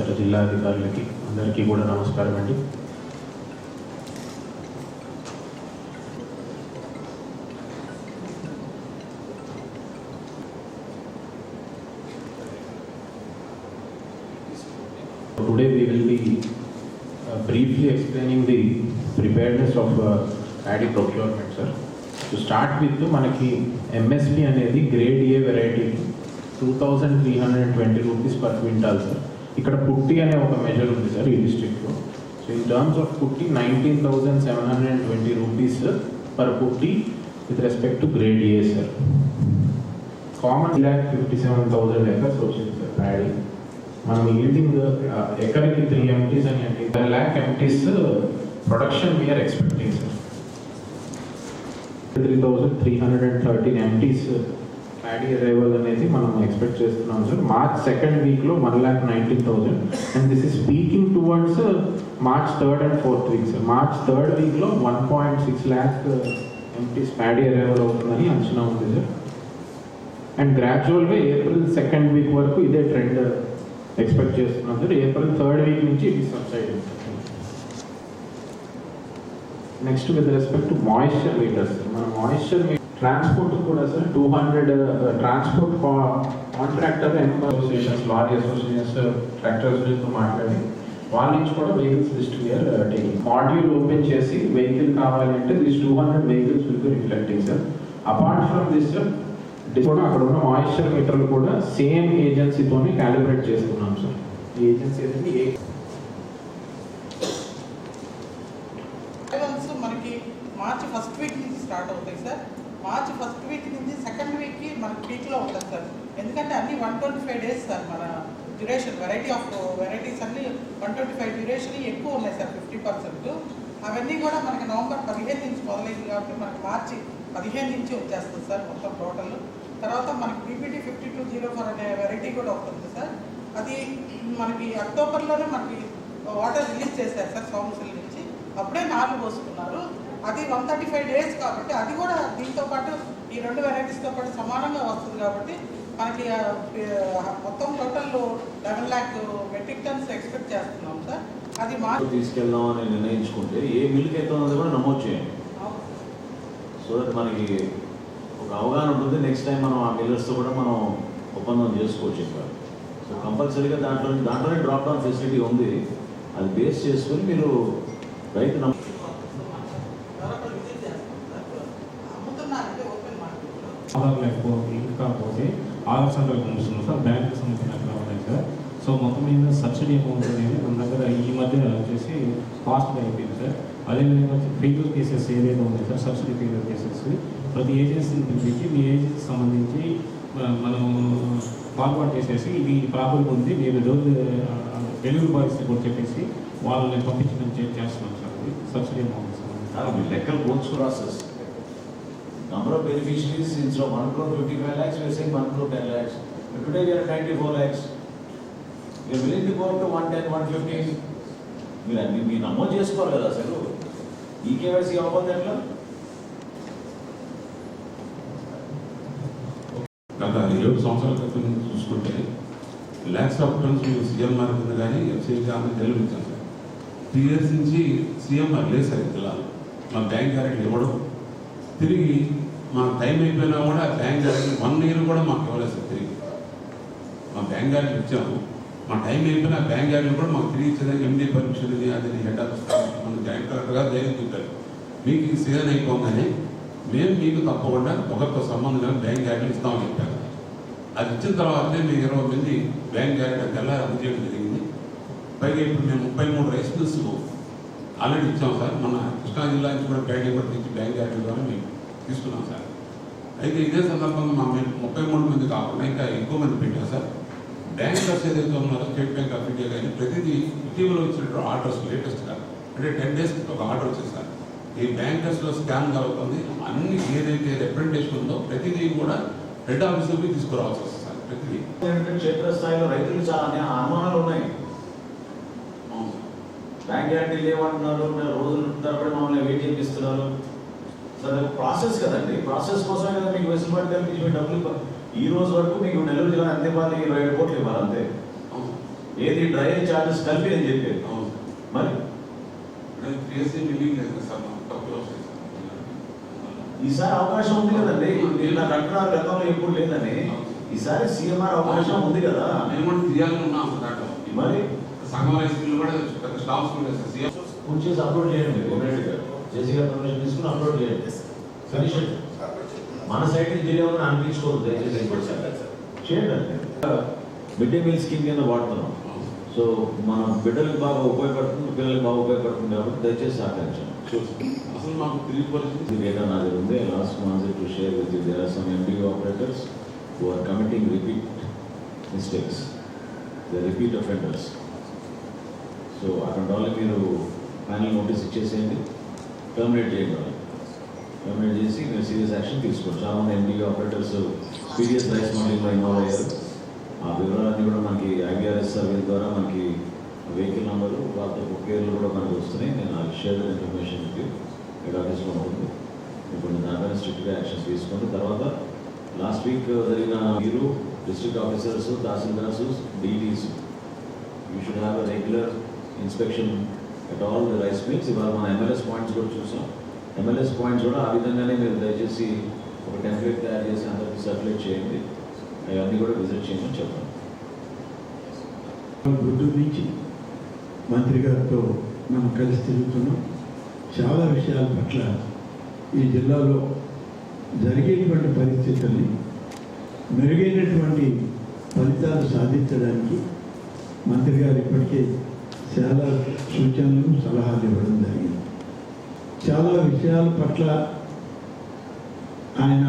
ఇతర జిల్లా అధికారులకి అందరికీ కూడా నమస్కారం అండి. Today we will be briefly explaining the preparedness of paddy procurement sir to start with మనకి ఎంఎస్పి అనేది grade A variety two thousand three hundred and twenty rupees per quintal sir ఇక్కడ పుట్టి అనే ఒక మెజర్ ఉంది సార్ ఈ డిస్ట్రిక్ట్లో so in terms of పుట్టి nineteen thousand seven hundred and twenty rupees per పుట్టి with respect to grade A sir common lakh fifty seven thousand acres వచ్చింది సార్ ప్యాడీ మనం ఈల్డింగ్ ఎకర్కి త్రీ ఎంటీస్ అని అంటే one lakh MTs production we are expecting sir three thousand three hundred and thirteen MTs paddy arrival అనేది మనం expect చేస్తున్నాం sir March second వీక్లో one lakh nineteen thousand and this is speaking towards March third and fourth week sir March third వీక్లో one point six lakh MTs paddy arrival అవుతుందని అంచనా ఉంది sir and గ్రాడ్యువల్గా April second week వరకు ఇదే trend expect చేస్తున్నాం sir April third week నుంచి ఇది subside next with respect to moisture meters మన మాయిశ్చర్ ట్రాన్స్పోర్ట్ కూడా sir two hundred transport contractor associations lorry associations tractor అసోసియేషన్తో మాట్లాడి వాళ్ళ నుంచి కూడా vehicles list we are taking module open చేసి వెహికల్ కావాలంటే this two hundred vehicles will be reflecting sir apart from this కూడా అక్కడ ఉన్న మాయిశ్చర్ మీటర్లు కూడా సేమ్ ఏజెన్సీతోనే క్యాలిబ్రేట్ చేసుకున్నాం సార్ ఈ ఏజెన్సీ అనేది ఏ అరైవల్స్ మనకి మార్చి ఫస్ట్ వీక్ నుంచి స్టార్ట్ అవుతాయి సార్ మార్చి ఫస్ట్ వీక్ నుంచి సెకండ్ వీక్కి మనకి పీక్లో ఉంటుంది సార్. ఎందుకంటే అన్ని one twenty five days sir మన డ్యూరేషన్ వెరైటీ ఆఫ్ వెరైటీస్ అన్ని వన్ ట్వంటీ ఫైవ్ డ్యూరేషన్ ఎక్కువ ఉన్నాయి సార్ ఫిఫ్టీ పర్సెంట్ అవన్నీ కూడా మనకి నవంబర్ పదిహేను నుంచి మొదలైంది కాబట్టి మనకి మార్చి పదిహేను నుంచి వచ్చేస్తుంది సార్ మొత్తం టోటల్ తర్వాత మనకి BPT fifty two zero four అనే వెరైటీ కూడా ఉంటుంది సార్. అది మనకి అక్టోబర్లోనే మనకి వాటర్ రిలీజ్ చేశారు సార్ సోమశిల నుంచి. అప్పుడే నాలుగు పోసుకున్నారు. అది వన్ థర్టీ ఫైవ్ డేస్ కాబట్టి అది కూడా దీంతో పాటు ఈ రెండు వెరైటీస్తో పాటు సమానంగా వస్తుంది కాబట్టి మనకి మొత్తం total eleven lakh metric tons expect చేస్తున్నాం సార్. అది మార్చి తీసుకెళ్దామని నిర్ణయించుకుంటే ఏ మిల్క్ అయితే ఉన్నది కూడా నమోదు చేయండి. సో దట్ మనకి ఒక అవగాహన ఉంటుంది. నెక్స్ట్ టైం మనం ఆ మిల్లర్స్తో కూడా మనం ఒప్పందం చేసుకోవచ్చు ఇంకా. సో కంపల్సరీగా దాంట్లో దాంట్లోనే డ్రాప్ డౌన్ ఫెసిలిటీ ఉంది. అది బేస్ చేసుకొని మీరు రైతు కాకపోతే ఆధార్ సెంటర్కి పంపిస్తున్నాం సార్ బ్యాంకుకి సంబంధించిన అక్కడ ఉన్నాయి సార్. సో మొత్తం మీద సబ్సిడీ అమౌంట్ అనేది మన దగ్గర ఈ మధ్య వచ్చేసి ఫాస్ట్గా అయిపోయింది సార్. అదేవిధంగా ఫెయిల్యూర్ కేసెస్ ఏదైతే ఉన్నాయి సార్ సబ్సిడీ ఫెయిల్యూర్ కేసెస్ ప్రతి ఏజెన్సీని పిలిపించి మీ ఏజెన్సీ సంబంధించి మనం ఫార్వర్డ్ చేసేసి ఇది ప్రాబ్లం ఉంది. మీరు రోజు డెలివరీ బాయ్స్ కూడా చెప్పేసి వాళ్ళని పంపించడం చేస్తున్నాం సార్. సబ్సిడీ అమౌంట్ సార్ లెక్కలు మీ లెక్కలు పోల్చు process number of beneficiaries is one crore fifty five lakhs we're saying one crore ten lakhs today we are ninety four lakhs మీరు willing to go to one ten one fifty మీరు అన్ని మీరు నమోదు చేసుకోవాలి కదా అసలు ఈ కేవైసీ అవ్వకపోతే ఎట్లా గత ఏడు సంవత్సరాల క్రితం చూసుకుంటే ల్యాక్స్ ఆఫ్ టన్స్ మేము సీఎంఆర్ కింద కానీ ఎఫ్సీ కానీ డెలివరీ ఇచ్చాం సార్. త్రీ ఇయర్స్ నుంచి సీఎంఆర్ లేదు సార్ జిల్లాలో మా బ్యాంక్ గ్యారెంటీ ఇవ్వడం. తిరిగి మా టైం అయిపోయినా కూడా బ్యాంక్ గారికి వన్ ఇయర్ కూడా మాకు ఇవ్వలేదు తిరిగి. మా బ్యాంక్ గారికి ఇచ్చాము. మా టైం అయిపోయినా బ్యాంక్ గ్యారెంటీ కూడా మాకు తిరిగి ఇచ్చేదానికి ఎండి పర్మిషన్ ఇది అది హెడ్ ఆఫీస్ మన జాయింట్ కలెక్టర్ గారు ధైర్యం చెప్పారు. మీకు ఈ సీజన్ అయిపోగానే మేము మీకు తప్పకుండా ఒకరితో సంబంధం లేని బ్యాంక్ గ్యారెంటీ ఇస్తామని చెప్పారు. అది ఇచ్చిన తర్వాతనే మీకు ఇరవై మంది బ్యాంక్ గ్యారెంటీ తెల్లారి అందజేయడం జరిగింది. పైగా ఇప్పుడు మేము ముప్పై మూడు రైస్ మిల్స్ ఆల్రెడీ ఇచ్చాం సార్. మన కృష్ణా జిల్లా నుంచి కూడా బ్యాంక్ నెంబర్ తెచ్చి బ్యాంక్ యాక్టివ్ ద్వారా మేము తీసుకున్నాం సార్. అయితే ఇదే సందర్భంగా మా మేము ముప్పై మూడు మంది కాకుండా ఇంకా ఎక్కువ మంది పెట్టాం సార్. బ్యాంకర్స్ ఏదైతే ఉన్నారో? స్టేట్ బ్యాంక్ ఆఫ్ ఇండియా కానీ ప్రతిదీ ఇటీవల వచ్చినటువంటి ఆర్డర్స్ లేటెస్ట్గా అంటే టెన్ డేస్ ఒక ఆర్డర్ వచ్చింది సార్. ఈ బ్యాంకర్స్లో స్కామ్ కలుగుతుంది అన్ని ఏదైతే రిప్రజెంటేషన్ ఉందో ప్రతిదీ కూడా హెడ్ ఆఫీసులకి తీసుకురావాల్సి వస్తుంది సార్ ప్రతిదీ. క్షేత్రస్థాయిలో రైతులు చాలా అనుమానాలు ఉన్నాయి. బ్యాంక్ గ్యారెంటీ లేవంటున్నారు మీరు రోజులు తరబడి మమ్మల్ని వెయిట్ చేపిస్తున్నారు. సార్ ప్రాసెస్ కదండి. ప్రాసెస్ కోసమే కదా మీకు వెసులుబాటు కల్పించి మీ డబ్బులు ఈ రోజు వరకు మీకు నెల్లూరు జిల్లా అంతే బాగా ఇరవై ఏడు కోట్లు ఇవ్వాలి అంతే ఏది డ్రైనేజ్ చార్జెస్ కలిపి అని అవును. మరి? ఈసారి అవకాశం ఉంది కదండి. మీరు నాకు అంటున్నారు గతంలో ఎప్పుడు లేదని. ఈసారి సీఎంఆర్ అవకాశం ఉంది కదా. మేము కూడా తీయాలని ఉన్నాం సార్ దాంట్లో. మరి? సంఘం కూడా పెద్ద స్టాఫ్స్ కూడా సీఎం పూర్తి చేసి అప్లోడ్ చేయండి కోఆర్డినేటర్ గారు జేసీ గారు పర్మిషన్ తీసుకుని అప్లోడ్ చేయండి కనీసం మన సైడ్ నుంచి డిలే ఉందని అనిపించుకోవద్దు దయచేసి. చేయండి మిడ్ డే మీల్ స్కీమ్ కింద వాడుతున్నాం సో మన బిడ్డలకు బాగా ఉపయోగపడుతుంది పిల్లలకు బాగా ఉపయోగపడుతుంది కాబట్టి దయచేసి సహకరించండి అసలు మాకు తిరిగి పరిస్థితి The data నా దగ్గర ఉంది share with you. There are some MDO operators who are committing repeat mistakes. Are repeat offenders. So అటువంటి వాళ్ళకి మీరు ఫైనల్ నోటీస్ ఇచ్చేసేయండి. టర్మినేట్ చేయండి టర్మినేట్ చేసి మీరు సీరియస్ యాక్షన్ తీసుకోండి. చాలామంది మంది ఆపరేటర్స్ పీడిఎస్ రైస్ మోడలింగ్లో ఇన్వాల్వ్ అయ్యారు. ఆ వివరాలన్నీ కూడా మనకి ఐబీఆర్ఎస్ సర్వే ద్వారా మనకి వెహికల్ నెంబరు వాళ్ళతో పేర్లు కూడా మనకి వస్తున్నాయి. నేను ఆ షేర్ ఇన్ఫర్మేషన్ హెడ్ ఆఫీస్లో ఉంటుంది. ఇప్పుడు దానిపైన స్ట్రిక్ట్గా యాక్షన్స్ తీసుకోండి. తర్వాత లాస్ట్ వీక్ uh, జరిగిన మీరు district officers tahsildars DTs you should have a regular inspection at all rice mills ఇవాళ మన ఎంఎల్ఎస్ పాయింట్స్ కూడా చూసాం. ఎంఎల్ఎస్ పాయింట్స్ కూడా ఆ విధంగానే మీరు దయచేసి ఒక టెంప్లెట్ తయారు చేసి అందరికి సర్క్యులేట్ చేయండి. అవన్నీ కూడా విజిట్ చేయమని చెప్పండి గుంటూరు నుంచి మంత్రి గారితో మనం కలిసి తిరుగుతున్నాం. చాలా విషయాల పట్ల ఈ జిల్లాలో జరిగేటువంటి పరిస్థితుల్ని మెరుగైనటువంటి ఫలితాలు సాధించడానికి మంత్రి గారు ఇప్పటికే చాలా సూచనలు సలహాలు ఇవ్వడం జరిగింది. చాలా విషయాల పట్ల ఆయన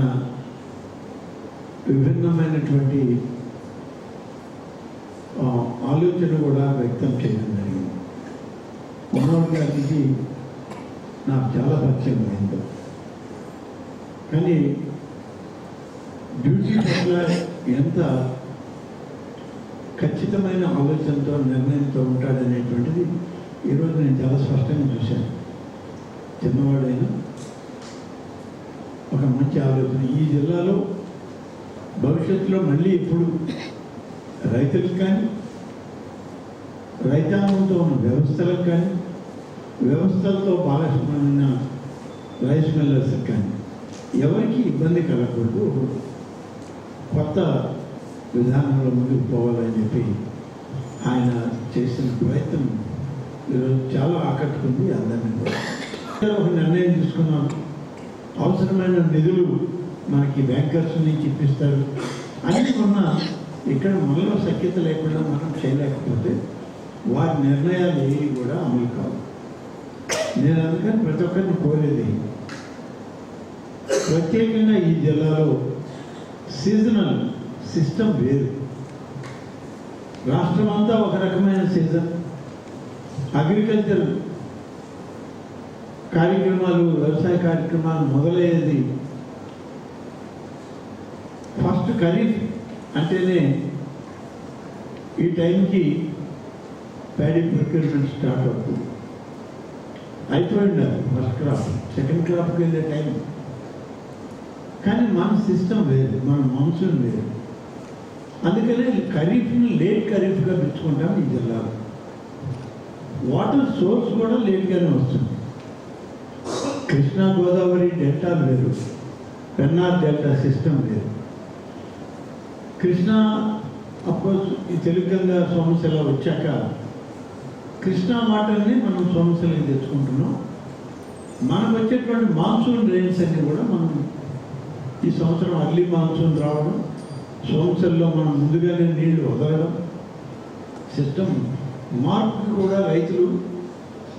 విభిన్నమైనటువంటి ఆలోచన కూడా వ్యక్తం చేయడం జరిగింది. మనోహర్ గారికి నాకు చాలా పరిచయం అయింది. కానీ డ్యూటీ పట్ల ఎంత ఖచ్చితమైన ఆలోచనతో నిర్ణయంతో ఉంటాడనేటువంటిది ఈరోజు నేను చాలా స్పష్టంగా చూశాను. చిన్నవాడైనా ఒక మంచి ఆలోచన. ఈ జిల్లాలో భవిష్యత్తులో మళ్ళీ ఇప్పుడు రైతులకు కానీ రైతాంగంతో ఉన్న వ్యవస్థలకు కానీ వ్యవస్థలతో భాగస్వామ్యమైన రైస్ మిల్లర్స్కి కానీ ఎవరికి ఇబ్బంది కలగకూడదు. కొత్త విధానంలో ముందుకు పోవాలని చెప్పి ఆయన చేసిన ప్రయత్నం ఈరోజు చాలా ఆకట్టుకుంది అందరినీ కూడా. ఒక నిర్ణయం తీసుకున్నాం అవసరమైన నిధులు మనకి బ్యాంకర్స్ నుంచి ఇప్పిస్తారు అన్నీ ఉన్నా ఇక్కడ మనలో సఖ్యత లేకుండా మనం చేయలేకపోతే వారి నిర్ణయాలు ఏవి కూడా అమలు కావు. నేను అందుకని ప్రతి ఒక్కరిని కోరేది ప్రత్యేకంగా ఈ జిల్లాలో సీజనల్ సిస్టమ్ వేరు. రాష్ట్రం అంతా ఒక రకమైన సీజన్. అగ్రికల్చర్ కార్యక్రమాలు వ్యవసాయ కార్యక్రమాలు మొదలయ్యేది ఫస్ట్ ఖరీఫ్ అంటేనే ఈ టైంకి ప్యాడీ ప్రొక్యూర్మెంట్ స్టార్ట్ అవుతుంది. అయిపోయింది ఫస్ట్ క్రాప్. సెకండ్ క్రాప్కి వెళ్ళే టైం. కానీ మన సిస్టమ్ వేరు మన మాన్సూన్ వేరు. అందుకనే ఖరీఫ్ని లేట్ ఖరీఫ్గా పెంచుకుంటాం ఈ జిల్లాలో. వాటర్ సోర్స్ కూడా లేట్గానే వస్తుంది. కృష్ణా గోదావరి డెల్టా వేరు పెన్నార్ డెల్టా సిస్టమ్ వేరు. కృష్ణా అఫ్కోర్స్ ఈ తెలుగంగా సమస్యల వచ్చాక కృష్ణా వాటర్ని మనం సమస్యలకి తెచ్చుకుంటున్నాం. మనకు వచ్చేటువంటి మాన్సూన్ రెయిన్స్ అన్నీ కూడా మనం ఈ సంవత్సరం అర్లీ మాన్సూన్ రావడం సోమశిలలో మనం ముందుగానే నీళ్ళు వదలడం సిస్టమ్ మార్పు కూడా రైతులు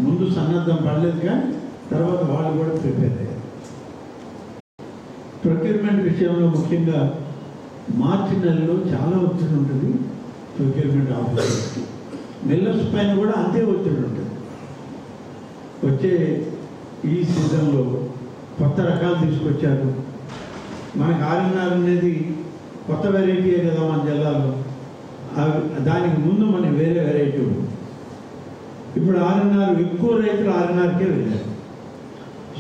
ముందు సన్నద్ధం పడలేదు కానీ తర్వాత వాళ్ళు కూడా ప్రిపేర్ అయ్యారు. ప్రొక్యూర్మెంట్ విషయంలో ముఖ్యంగా మార్చి నెలలో చాలా ఒత్తిడి ఉంటుంది ప్రొక్యూర్మెంట్ ఆఫీసర్స్కి మిల్లర్స్ పైన కూడా అంతే ఒత్తిడి ఉంటుంది. వచ్చే ఈ సీజన్లో కొత్త రకాలు తీసుకొచ్చారు. మనకి ఆర్ఎన్ఆర్ అనేది కొత్త వెరైటీయే కదా మన జిల్లాలో దానికి ముందు మనకి వేరే వెరైటీ ఉంది. ఇప్పుడు ఆర్ఎన్ఆర్ ఎక్కువ రైతులు ఆర్ఎన్ఆర్కే వెళ్ళారు.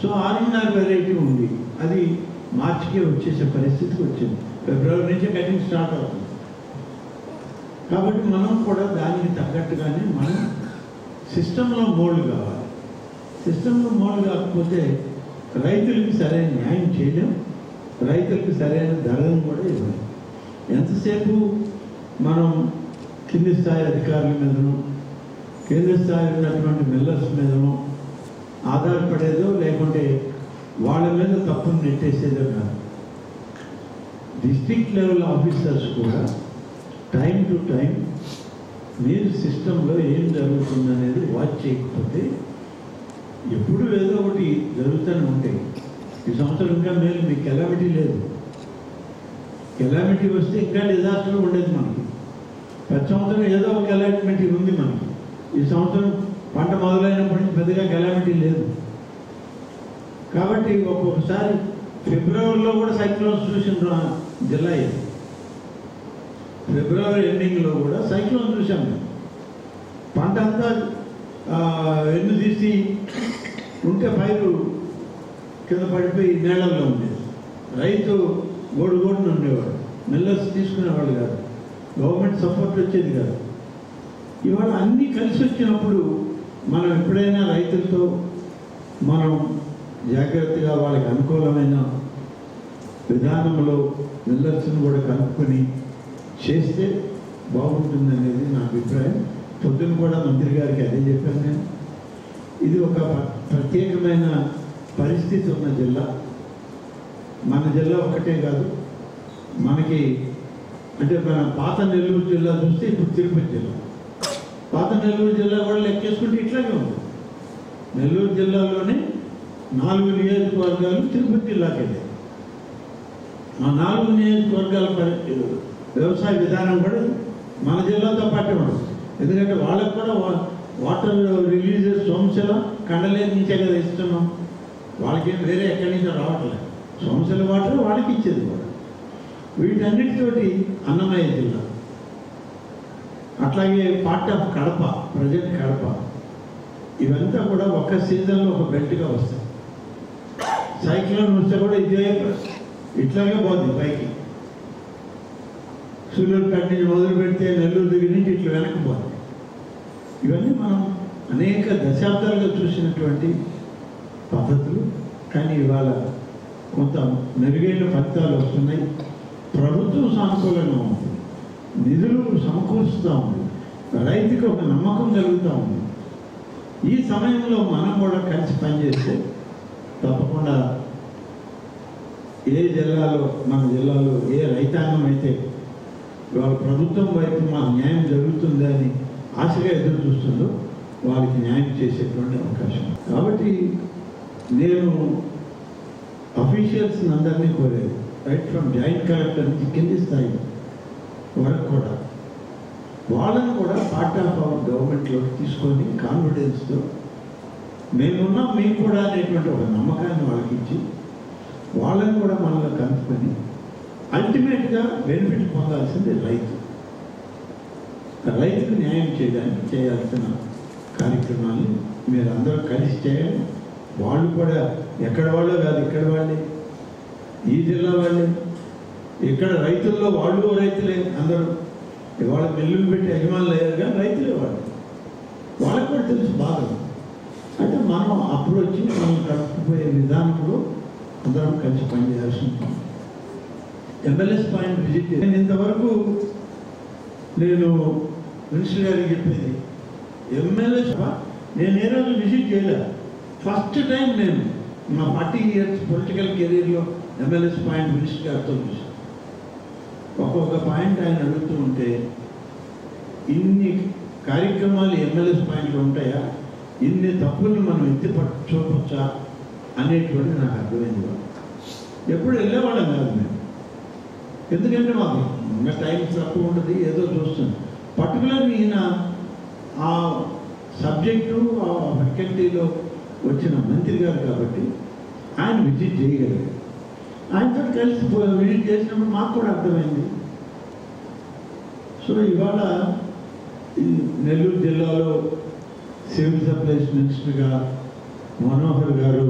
సో ఆర్ఎన్ఆర్ వెరైటీ ఉంది. అది మార్చికే వచ్చేసే పరిస్థితికి వచ్చింది. ఫిబ్రవరి నుంచే కటింగ్ స్టార్ట్ అవుతుంది. కాబట్టి మనం కూడా దానికి తగ్గట్టుగానే మనం సిస్టంలో మోల్డ్ కావాలి. సిస్టంలో మోల్డ్ కాకపోతే రైతులకి సరైన న్యాయం చేయలేం. రైతులకు సరైన ధరను కూడా ఇవ్వలేం. ఎంతసేపు మనం కింది స్థాయి అధికారుల మీదను కేంద్ర స్థాయిలో ఉన్నటువంటి మిల్లర్స్ మీదను ఆధారపడేదో లేకుంటే వాళ్ళ మీద తప్పును నెట్టేసేదో కాదు. డిస్ట్రిక్ట్ లెవెల్ ఆఫీసర్స్ కూడా టైం టు టైం మీరు సిస్టంలో ఏం జరుగుతుందనేది వాచ్ చేయకపోతే ఎప్పుడు ఏదో ఒకటి జరుగుతూనే ఉంటాయి. ఈ సంవత్సరం ఇంకా మేలు మీకు కెలామిటీ లేదు. కెలామిటీ వస్తే ఇంకా డిజాస్టర్ ఉండేది మనకి. ప్రతి సంవత్సరం ఏదో ఒక కెలామిటీ ఉంది మనకి. ఈ సంవత్సరం పంట మొదలైనప్పటి నుంచి పెద్దగా కెలామిటీ లేదు. కాబట్టి ఒక్కొక్కసారి ఫిబ్రవరిలో కూడా సైక్లోన్స్ చూసిన రా- జిల్లా ఇది ఫిబ్రవరి ఎండింగ్లో కూడా సైక్లోన్ చూసాం పంట అంతా ఎన్ను తీసి ఉంటే పైరు కింద పడిపోయి నేలల్లో ఉండేది. రైతు గోడు గోడును ఉండేవాడు మిల్లర్స్ తీసుకునేవాళ్ళు కాదు. గవర్నమెంట్ సపోర్ట్ వచ్చేది కాదు. ఇవాళ అన్నీ కలిసి వచ్చినప్పుడు మనం ఎప్పుడైనా రైతులతో మనం జాగ్రత్తగా వాళ్ళకి అనుకూలమైన విధానంలో మిల్లర్స్ని కూడా కనుక్కొని చేస్తే బాగుంటుందనేది నా అభిప్రాయం. పొద్దున కూడా మంత్రి గారికి అదే చెప్పాను నేను. ఇది ఒక ప్రత్యేకమైన పరిస్థితి ఉన్న జిల్లా. మన జిల్లా ఒక్కటే కాదు మనకి అంటే మన పాత నెల్లూరు జిల్లా చూస్తే ఇప్పుడు తిరుపతి జిల్లా. పాత నెల్లూరు జిల్లా కూడా లెక్కేసుకుంటే ఇట్లాగే ఉంది. నెల్లూరు జిల్లాలోనే నాలుగు నియోజకవర్గాలు తిరుపతి జిల్లాకి. వెళ్ళాయి ఆ నాలుగు నియోజకవర్గాల వ్యవసాయ విధానం కూడా మన జిల్లాతో పాటే ఉండదు ఎందుకంటే వాళ్ళకు కూడా వా- వాటర్ రిలీజెస్ సోమశిల కండలేదు నుంచే కదా ఇస్తున్నాం. వాళ్ళకేం వేరే ఎక్కడి నుంచో రావట్లేదు. సోమశిల వాటర్ వాళ్ళకి ఇచ్చేది కూడా. వీటన్నిటితోటి అన్నమయ్య జిల్లా. అట్లాగే part of Kadapa present Kadapa. ఇవంతా కూడా ఒక సీజన్లో ఒక బెల్ట్గా వస్తాయి. సైక్లోన్ వస్తే కూడా ఇదే ఇట్లాగే పోతుంది పైకి. సూళ్ళూరుపేట నుంచి మొదలు పెడితే నెల్లూరు దగ్గర నుంచి ఇట్లా వెనక్కి పోతుంది ఇవన్నీ మనం అనేక దశాబ్దాలుగా చూసినటువంటి పద్ధతులు. కానీ ఇవాళ కొంత మెరుగైన ఫలితాలు వస్తున్నాయి. ప్రభుత్వం సానుకూలంగా ఉంది. నిధులు సమకూరుస్తూ ఉంది. రైతుకి ఒక నమ్మకం కలుగుతూ ఉంది. ఈ సమయంలో మనం కూడా కలిసి పనిచేస్తే తప్పకుండా ఏ జిల్లాలో మన జిల్లాలో ఏ రైతాంగం అయితే వాళ్ళ ప్రభుత్వం వైపు మా న్యాయం జరుగుతుందని అని ఆశగా ఎదురు చూస్తుందో వాళ్ళకి న్యాయం చేసేటువంటి అవకాశం. కాబట్టి నేను అఫీషియల్స్ని అందరినీ కోరేది రైట్ ఫ్రమ్ జాయింట్ కలెక్టర్ నుంచి కింది స్థాయి వరకు కూడా. వాళ్ళని కూడా పార్ట్ ఆఫ్ అవర్ గవర్నమెంట్లోకి తీసుకొని కాన్ఫిడెన్స్తో మేమున్నాం మేము కూడా అనేటువంటి ఒక నమ్మకాన్ని వాళ్ళకి ఇచ్చి వాళ్ళని కూడా మనలో కలుపుకొని అల్టిమేట్గా బెనిఫిట్ పొందాల్సింది రైతు. రైతుకు న్యాయం చేయడానికి చేయాల్సిన కార్యక్రమాన్ని మీరు అందరూ కలిసి చేయండి. వాళ్ళు కూడా ఎక్కడ వాళ్ళో కాదు ఇక్కడ వాళ్ళే. ఈ జిల్లా వాళ్ళే. ఇక్కడ రైతుల్లో వాళ్ళు రైతులే అందరూ. ఇవాళ మిల్లులు పెట్టి యజమానులు అయ్యారు కానీ రైతులే వాళ్ళు. వాళ్ళకి కూడా తెలుసు బాధ. అంటే మనం అప్రోచ్ మనం కలుపుకుపోయే విధానంలో అందరం కలిసి పనిచేయాల్సి ఉంటుంది. ఎంఎల్ఎస్ పాయింట్ విజిట్ నేను ఇంతవరకు నేను మినిస్టర్ గారికి చెప్పేది ఎమ్మెల్యేస్ నేను ఏ రోజు విజిట్ చేయలేదు. ఫస్ట్ టైం నేను నా ఫార్టీ ఇయర్స్ పొలిటికల్ కెరీర్లో ఎమ్మెల్యేస్ పాయింట్ మినిస్టర్ గారితో ఒక్కొక్క పాయింట్ ఆయన అడుగుతూ ఉంటే ఇన్ని కార్యక్రమాలు ఎమ్మెల్యేస్ పాయింట్లో ఉంటాయా? ఇన్ని తప్పుల్ని మనం ఎత్తి పట్టు చూపొచ్చా అనేటువంటి నాకు అర్థమైంది ఎప్పుడు వెళ్ళేవాళ్ళం కాదు మేము. ఎందుకంటే మాకు ఇంకా టైం తక్కువ ఉంటుంది ఏదో చూస్తుంది పర్టికులర్ ఈయన ఆ సబ్జెక్టు ఆ ఫ్యాకల్టీలో వచ్చిన మంత్రి గారు కాబట్టి ఆయన విజిట్ చేయగలిగారు. ఆయనతో కలిసి విజిట్ చేసినప్పుడు మాకు కూడా అర్థమైంది. సో ఇవాళ ఈ నెల్లూరు జిల్లాలో సివిల్ సప్లైస్ మినిస్టర్గా మనోహర్ గారు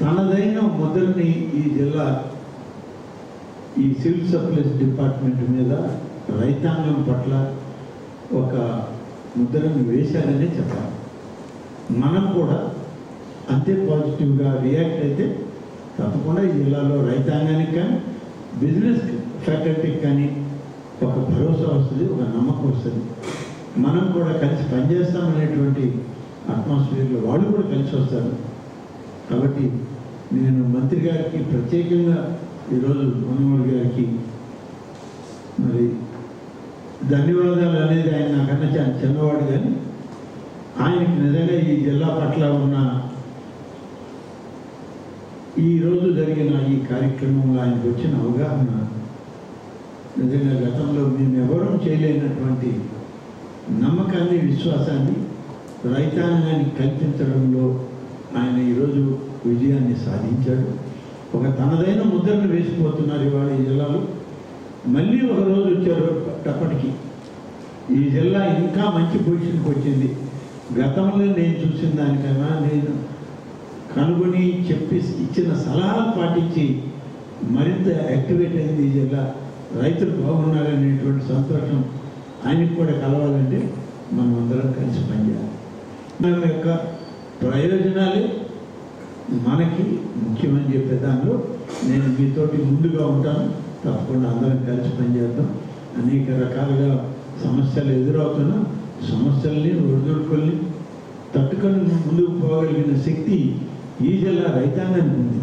తనదైన మొదటిని ఈ జిల్లా ఈ సివిల్ సప్లైస్ డిపార్ట్మెంట్ మీద రైతాంగం పట్ల ఒక ముద్రను వేశారనే చెప్పాలి. మనం కూడా అంతే పాజిటివ్గా రియాక్ట్ అయితే తప్పకుండా ఈ జిల్లాలో రైతాంగానికి కానీ బిజినెస్ ఫ్యాకల్టీకి కానీ ఒక భరోసా వస్తుంది ఒక నమ్మకం వస్తుంది. మనం కూడా కలిసి పనిచేస్తామనేటువంటి అట్మాస్ఫియర్లో వాళ్ళు కూడా కలిసి వస్తారు. కాబట్టి నేను మంత్రి గారికి ప్రత్యేకంగా ఈరోజు మనోహర్ గారికి మరి ధన్యవాదాలు అనేది ఆయన నాకన్నా చిన్నవాడు కానీ ఆయనకి నిజంగా ఈ జిల్లా పట్ల ఉన్న ఈ రోజు జరిగిన ఈ కార్యక్రమంలో ఆయనకు వచ్చిన అవగాహన నిజంగా గతంలో మేము ఎవరూ చేయలేనటువంటి నమ్మకాన్ని విశ్వాసాన్ని రైతాంగాన్ని కల్పించడంలో ఆయన ఈరోజు విజయాన్ని సాధించాడు. ఒక తనదైన ముద్రను వేసిపోతున్నారు ఇవాళ ఈ జిల్లాలో. మళ్ళీ ఒక రోజు వచ్చారు అప్పటికి. ఈ జిల్లా ఇంకా మంచి పొజిషన్కి వచ్చింది. గతంలో నేను చూసిన దానికన్నా నేను కనుగొని చెప్పి ఇచ్చిన సలహాలు పాటించి మరింత యాక్టివేట్ అయింది ఈ జిల్లా. రైతులు బాగున్నారనేటువంటి సంతోషం ఆయనకు కూడా కలవాలంటే మనం అందరం కలిసి పనిచేయాలి. మన యొక్క ప్రయోజనాలే మనకి ముఖ్యమని చెప్పే దానిలో నేను మీతోటి ముందుగా ఉంటాను. తప్పకుండా అందరం కలిసి పనిచేద్దాం. అనేక రకాలుగా సమస్యలు ఎదురవుతున్నా సమస్యల్ని ఒడిదుడుకుల్ని తట్టుకొని ముందుకు పోగలిగిన శక్తి ఈ జిల్లా రైతాంగానికి ఉంది.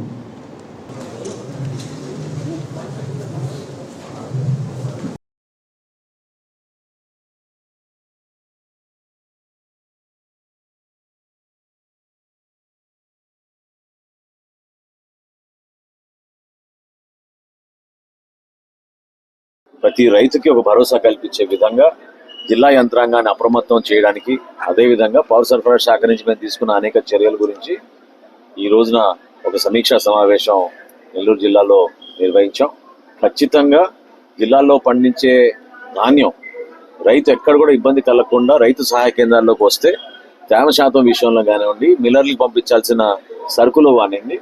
ప్రతి రైతుకి ఒక భరోసా కల్పించే విధంగా జిల్లా యంత్రాంగాన్ని అప్రమత్తం చేయడానికి అదేవిధంగా పౌర సరఫరా శాఖ నుంచి మేము తీసుకున్న అనేక చర్యల గురించి ఈ రోజున ఒక సమీక్షా సమావేశం నెల్లూరు జిల్లాలో నిర్వహించాం. ఖచ్చితంగా జిల్లాలో పండించే ధాన్యం రైతు ఎక్కడ కూడా ఇబ్బంది కలగకుండా రైతు సహాయ కేంద్రాల్లోకి వస్తే తేమ శాతం విషయంలో కానివ్వండి మిల్లర్లకు పంపించాల్సిన సరుకులు కానివ్వండి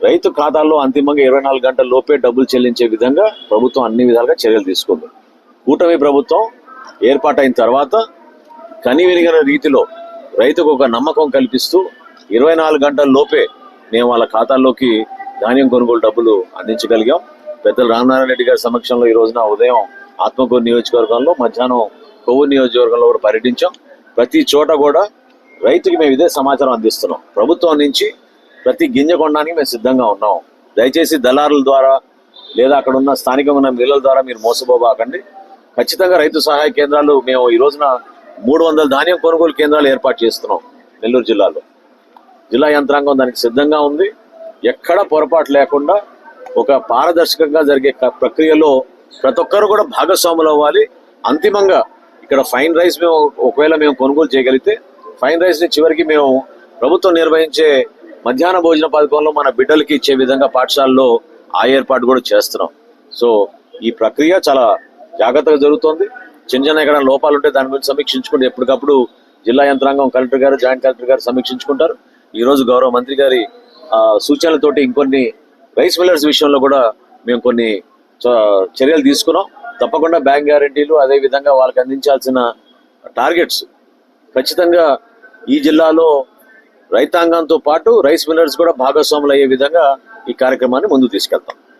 రైతు ఖాతాల్లో అంతిమంగా ఇరవై నాలుగు గంటల లోపే డబ్బులు చెల్లించే విధంగా ప్రభుత్వం అన్ని విధాలుగా చర్యలు తీసుకుంది. కూటమి ప్రభుత్వం ఏర్పాటైన తర్వాత కనివిరిగిన రీతిలో రైతుకు ఒక నమ్మకం కల్పిస్తూ ఇరవై నాలుగు గంటల లోపే మేము వాళ్ళ ఖాతాల్లోకి ధాన్యం కొనుగోలు డబ్బులు అందించగలిగాం. పెద్దలు రామనారాయణ రెడ్డి గారి సమక్షంలో ఈ రోజున ఉదయం ఆత్మకూరు నియోజకవర్గంలో మధ్యాహ్నం కొవ్వూరు నియోజకవర్గంలో కూడా పర్యటించాం. ప్రతి చోట కూడా రైతుకి మేము ఇదే సమాచారం అందిస్తున్నాం. ప్రభుత్వం నుంచి ప్రతి గింజ కొనడానికి మేము సిద్ధంగా ఉన్నాం. దయచేసి దళారుల ద్వారా లేదా అక్కడ ఉన్న స్థానికంగా ఉన్న మిల్లల ద్వారా మీరు మోసపోబాకండి. ఖచ్చితంగా రైతు సహాయ కేంద్రాలు మేము ఈ రోజున మూడు వందల ధాన్యం కొనుగోలు కేంద్రాలు ఏర్పాటు చేస్తున్నాం నెల్లూరు జిల్లాలో. జిల్లా యంత్రాంగం దానికి సిద్ధంగా ఉంది. ఎక్కడ పొరపాటు లేకుండా ఒక పారదర్శకంగా జరిగే ప్రక్రియలో ప్రతి ఒక్కరు కూడా భాగస్వాములు అవ్వాలి. అంతిమంగా ఇక్కడ ఫైన్ రైస్ మేము ఒకవేళ మేము కొనుగోలు చేయగలిగితే ఫైన్ రైస్ని చివరికి మేము ప్రభుత్వం నిర్వహించే మధ్యాహ్న భోజన పథకంలో మన బిడ్డలకి ఇచ్చే విధంగా పాఠశాలలో ఆ ఏర్పాటు కూడా చేస్తున్నాం. సో ఈ ప్రక్రియ చాలా జాగ్రత్తగా జరుగుతోంది. చిన్న చిన్న ఎక్కడ లోపాలు ఉంటే దాని గురించి సమీక్షించుకుంటే ఎప్పటికప్పుడు జిల్లా యంత్రాంగం కలెక్టర్ గారు జాయింట్ కలెక్టర్ గారు సమీక్షించుకుంటారు. ఈ రోజు గౌరవ మంత్రి గారి సూచనలతోటి ఇంకొన్ని రైస్ మిల్లర్స్ విషయంలో కూడా మేము కొన్ని చ- చర్యలు తీసుకున్నాం. తప్పకుండా బ్యాంక్ గ్యారంటీలు అదే విధంగా వాళ్ళకి అందించాల్సిన టార్గెట్స్. ఖచ్చితంగా ఈ జిల్లాలో రైతాంగంతో పాటు రైస్ మిల్లర్స్ కూడా భాగస్వాములు అయ్యే విధంగా ఈ కార్యక్రమాన్ని ముందుకు తీసుకెళ్తాం.